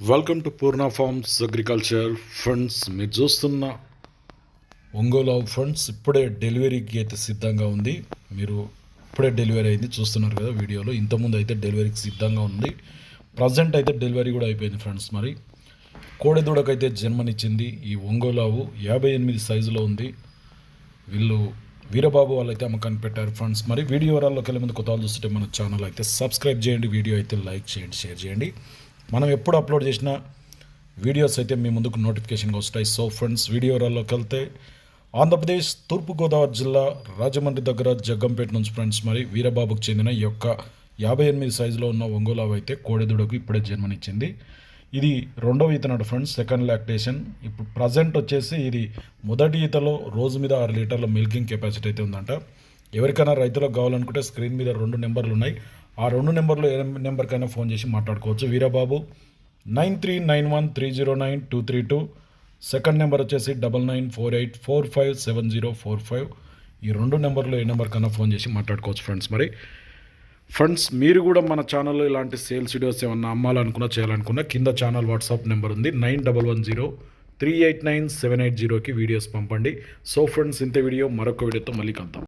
Welcome to Purna farms agriculture funds మీరు చూస్తున్న Ongole funds ఇప్పుడే డెలివరీకి అయితే సిద్ధంగా ఉంది. మీరు ఇప్పుడే డెలివరీ అయింది చూస్తున్నారు కదా వీడియోలో. ఇంతకుముందు అయితే డెలివరీకి సిద్ధంగా ఉంది. ప్రజెంట్ అయితే డెలివరీ కూడా అయిపోయింది ఫ్రెండ్స్ మరి. కోడెదూడకైతే జన్మనిచ్చింది ఈ ఒంగోలావు. యాభై ఎనిమిది సైజులో ఉంది. వీళ్ళు వీరబాబు వాళ్ళైతే అమ్మకాన్ని పెట్టారు ఫ్రెండ్స్ మరి. వీడియో వివరాల్లోకి వెళ్ళే ముందు కొత్త చూస్తుంటే మన ఛానల్ అయితే సబ్స్క్రైబ్ చేయండి వీడియో అయితే లైక్ చేయండి షేర్ చేయండి. మనం ఎప్పుడు అప్లోడ్ చేసిన వీడియోస్ అయితే మీ ముందుకు నోటిఫికేషన్గా వస్తాయి. సో ఫ్రెండ్స్ వీడియోలోకి వెళ్తే ఆంధ్రప్రదేశ్ తూర్పుగోదావరి జిల్లా రాజమండ్రి దగ్గర జగ్గంపేట నుంచి ఫ్రెండ్స్ మరి వీరబాబుకు చెందిన ఈ యొక్క యాభై ఎనిమిది సైజులో ఉన్న ఒంగోలావు అయితే కోడెదుడకు ఇప్పుడే జన్మనిచ్చింది. ఇది రెండవ ఈతనాడు ఫ్రెండ్స్ సెకండ్ లాక్టేషన్ ఇప్పుడు ప్రజెంట్ వచ్చేసి ఇది మొదటి ఈతలో రోజు మీద ఆరు లీటర్ల మిల్కింగ్ కెపాసిటీ అయితే ఉందంట. ఎవరికైనా రైతులకు కావాలనుకుంటే స్క్రీన్ మీద రెండు నెంబర్లు ఉన్నాయి. ఆ రెండు నెంబర్లు ఏ నెంబర్కైనా ఫోన్ చేసి మాట్లాడుకోవచ్చు. Veerababu nine three nine one three zero nine two three two. Second number వచ్చేసి double nine four eight four five seven zero four five. ఈ రెండు నెంబర్లో ఏ నెంబర్కైనా ఫోన్ చేసి మాట్లాడుకోవచ్చు ఫ్రెండ్స్ మరి. ఫ్రెండ్స్ మీరు కూడా మన ఛానల్లో ఇలాంటి సేల్స్ వీడియోస్ ఏమన్నా అమ్మాలనుకున్నా చేయాలనుకున్నా కింద ఛానల్ వాట్సాప్ నెంబర్ ఉంది. Nine double one zero three eight nine seven eight జీరోకి వీడియోస్ పంపండి. సో ఫ్రెండ్స్ ఇంత వీడియో మరొక వీడియోతో మళ్ళీ కలుద్దాం.